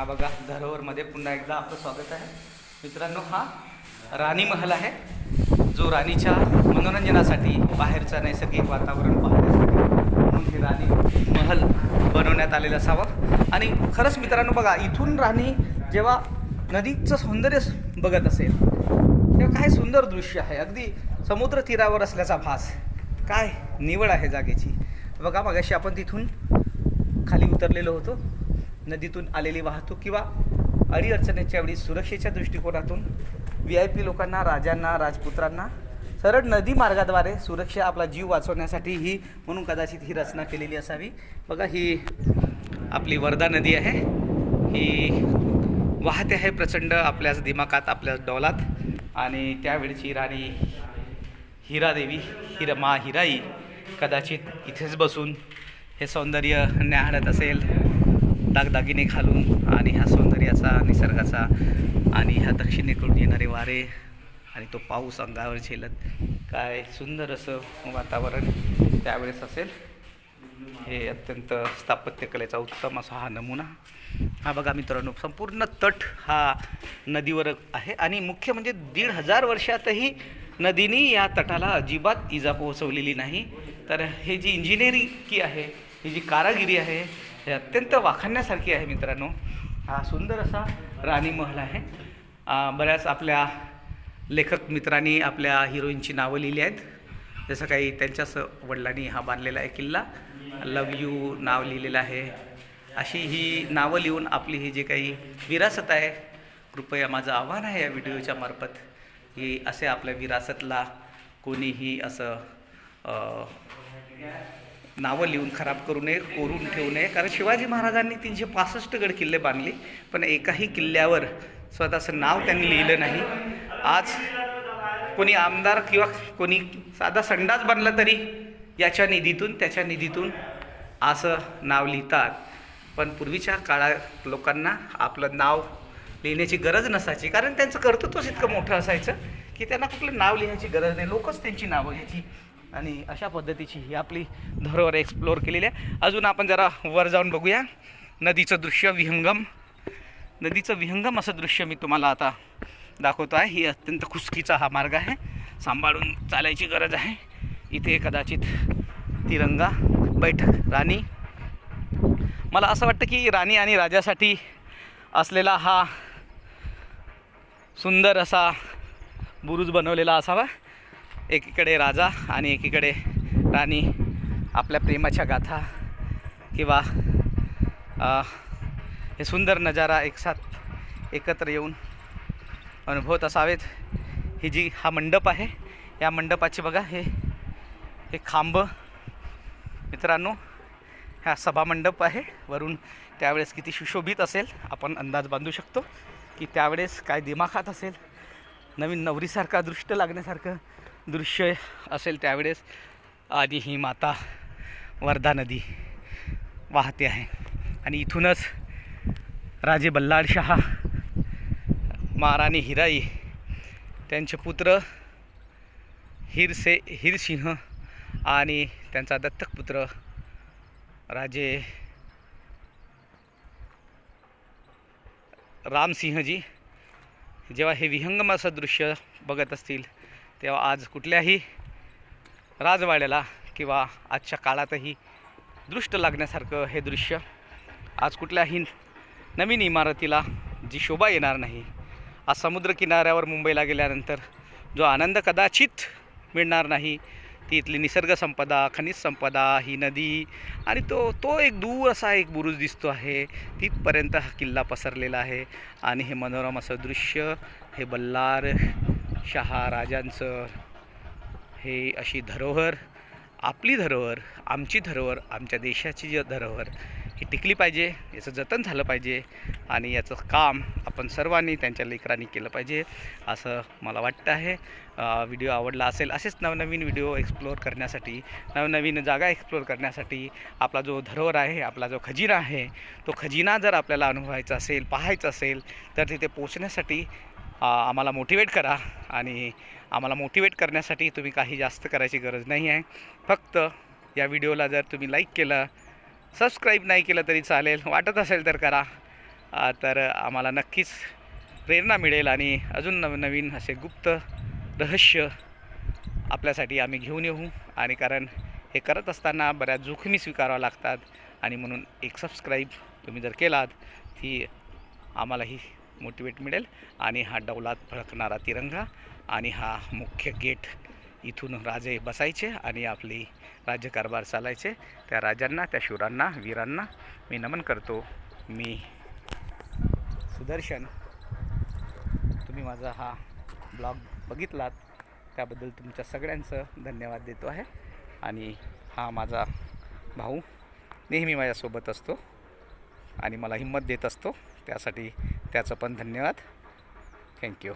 हा बघा धरोहरमध्ये पुन्हा एकदा आपलं स्वागत आहे. मित्रांनो हा राणी महल आहे. जो राणीच्या मनोरंजनासाठी बाहेरचं नैसर्गिक वातावरण पाहण्यासाठी म्हणून हे राणी महल बनवण्यात आलेलं असावं. आणि खरंच मित्रांनो बघा इथून राणी जेव्हा नदीचं सौंदर्य बघत असेल तेव्हा काय सुंदर दृश्य आहे. अगदी समुद्र तीरावर असल्याचा भास. काय निवड आहे जागेची. बघा मगाशी आपण तिथून खाली उतरलेलो होतो. नदीतून आलेली वाहतूक किंवा अडीअडचणीच्या वेळी सुरक्षेच्या दृष्टिकोनातून व्ही आय पी लोकांना राजांना राजपुत्रांना सरळ नदी मार्गाद्वारे सुरक्षा आपला जीव वाचवण्यासाठी ही म्हणून कदाचित ही रचना केलेली असावी. बघा ही आपली वर्धा नदी आहे. ही वाहते आहे प्रचंड आपल्याच दिमाकात आपल्याच डोलात. आणि त्यावेळची राणी हिरादेवी हिरा मा हिराई कदाचित इथेच बसून हे सौंदर्य न्याहाळत असेल. दागदागिने घालून आणि ह्या सौंदर्याचा निसर्गाचा आणि ह्या दक्षिणेकडून येणारे वारे आणि तो पाऊस अंगावर झेलत काय सुंदर असं वातावरण त्यावेळेस असेल. हे अत्यंत स्थापत्यकलेचा उत्तम असा हा नमुना. हा बघा मित्रांनो संपूर्ण तट हा नदीवर आहे आणि मुख्य म्हणजे दीड हजार वर्षातही नदीने या तटाला अजिबात इजा पोहोचवलेली नाही. तर हे जी इंजिनिअरिंग की आहे ही जी कारागिरी आहे हे अत्यंत वाखाणण्यासारखी आहे मित्रांनो. हा सुंदर असा राणी महल आहे. बऱ्याच आपल्या लेखक मित्रांनी आपल्या हिरोईनची नावं लिहिली आहेत. जसं काही त्यांच्याच वडिलांनी हा बांधलेला आहे किल्ला. लव यू नाव लिहिलेलं आहे. अशी ही नावं लिहून आपली ही जी काही विरासत आहे कृपया माझं आव्हान आहे या व्हिडिओच्या मार्फत की असे आपल्या विरासतला कोणीही असं नावं लिहून खराब करू नये कोरून ठेवू नये. कारण शिवाजी महाराजांनी तीनशे पासष्ट गड किल्ले बांधले पण एकाही किल्ल्यावर स्वतःचं नाव त्यांनी लिहिलं नाही. आज कोणी आमदार किंवा कोणी साधा संडास बांधला तरी याच्या निधीतून त्याच्या निधीतून असं नाव लिहितात. पण पूर्वीच्या काळात लोकांना आपलं नाव लिहिण्याची गरज नसायची. कारण त्यांचं कर्तृत्वच इतकं मोठं असायचं की त्यांना कुठलं नाव लिहायची गरज नाही. लोकच त्यांची नावं घ्यायची आणि अशा पद्धतीची ही आपली धरोहर एक्सप्लोअर केलेली आहे. अजून आपण जरा वर जाऊन बघूया. नदीचं दृश्य विहंगम. नदीचं विहंगम असं दृश्य मी तुम्हाला आता दाखवतो आहे. ही अत्यंत खुसकीचा हा मार्ग आहे. सांभाळून चालायची गरज आहे. इथे कदाचित तिरंगा बैठक राणी. मला असं वाटतं की राणी आणि राजासाठी असलेला हा सुंदर असा बुरुज बनवलेला असावा. एकीकडे राजा आणि एकीकडे राणी आपल्या प्रेमाच्या गाथा किंवा हे सुंदर नजारा एकसाथ एकत्र येऊन अनुभवत असावेत. ही जी हा मंडप आहे या मंडपाची बघा हे हे खांब. मित्रांनो हा सभामंडप आहे. वरून त्यावेळेस किती सुशोभित असेल आपण अंदाज बांधू शकतो. की त्यावेळेस काय दिमाखात असेल नवीन नवरीसारखा दृष्ट लागण्यासारखं दृश्य असेल त्यावेळेस. आधी ही माता वर्धा नदी वाहते आहे. आणि इथूनच राजे बल्लाळ शहा महाराणी हिराई त्यांचे पुत्र हिरसे हिरसिंह आणि त्यांचा दत्तक पुत्र राजे रामसिंहजी. जेव्हा हे विहंगम असं दृश्य बघत असतील तेव्हा आज कुठल्याही राजवाड्याला किंवा आजच्या काळातही दृष्ट लागण्यासारखं हे दृश्य आज कुठल्याही नवीन इमारतीला जी शोभा येणार नाही आज समुद्रकिनाऱ्यावर मुंबईला गेल्यानंतर जो आनंद कदाचित मिळणार नाही ती इथली निसर्ग संपदा खनिज संपदा ही नदी आणि तो तो एक दूर असा एक बुरुज दिसतो आहे तिथपर्यंत हा किल्ला पसरलेला आहे आणि हे मनोरम असं दृश्य हे बल्लार शहा राजांचं हे अशी धरोहर आपली धरोहर आमची धरोहर आमच्या देशाची जी धरोहर ही टिकली पाहिजे याचं जतन झालं पाहिजे आणि याचं काम आपण सर्वांनी त्यांच्या लेकरांनी केलं पाहिजे असं मला वाटतं आहे. व्हिडिओ आवडला असेल असेच नवनवीन व्हिडिओ एक्सप्लोअर करण्यासाठी नवनवीन जागा एक्सप्लोअर करण्यासाठी आपला जो धरोहर आहे आपला जो खजिना आहे तो खजिना जर आपल्याला अनुभवायचा असेल पाहायचा असेल तर तिथे पोचण्यासाठी आम्हाला मोटिवेट करा आणि आम्हाला मोटिवेट करण्यासाठी तुम्ही काही जास्त करायची गरज नाही आहे. फक्त या व्हिडिओला जर तुम्ही लाईक केलं सबस्क्राईब नाही केलं तरी चालेल वाटत असेल तर करा. तर आम्हाला नक्कीच प्रेरणा मिळेल आणि अजून नव नवीन असे गुप्त रहस्य आपल्यासाठी आम्ही घेऊन येऊ. आणि कारण हे करत असताना बऱ्याच जोखमी स्वीकाराव्या लागतात आणि म्हणून एक सबस्क्राईब तुम्ही जर केलात ती आम्हालाही मोटिवेट मिळेल आणि हा डौलात फळकणारा तिरंगा आणि हा मुख्य गेट इथून राजे बसायचे आणि आपली राज्यकारभार चालायचे. त्या राजांना त्या शूरांना वीरांना मी नमन करतो. मी सुदर्शन. तुम्ही माझा हा ब्लॉग बघितलात त्याबद्दल तुमच्या सगळ्यांचं धन्यवाद देतो आहे. आणि हा माझा भाऊ नेहमी माझ्यासोबत असतो आणि मला हिंमत देत असतो. त्यासाठी त्याचं पण धन्यवाद. थँक्यू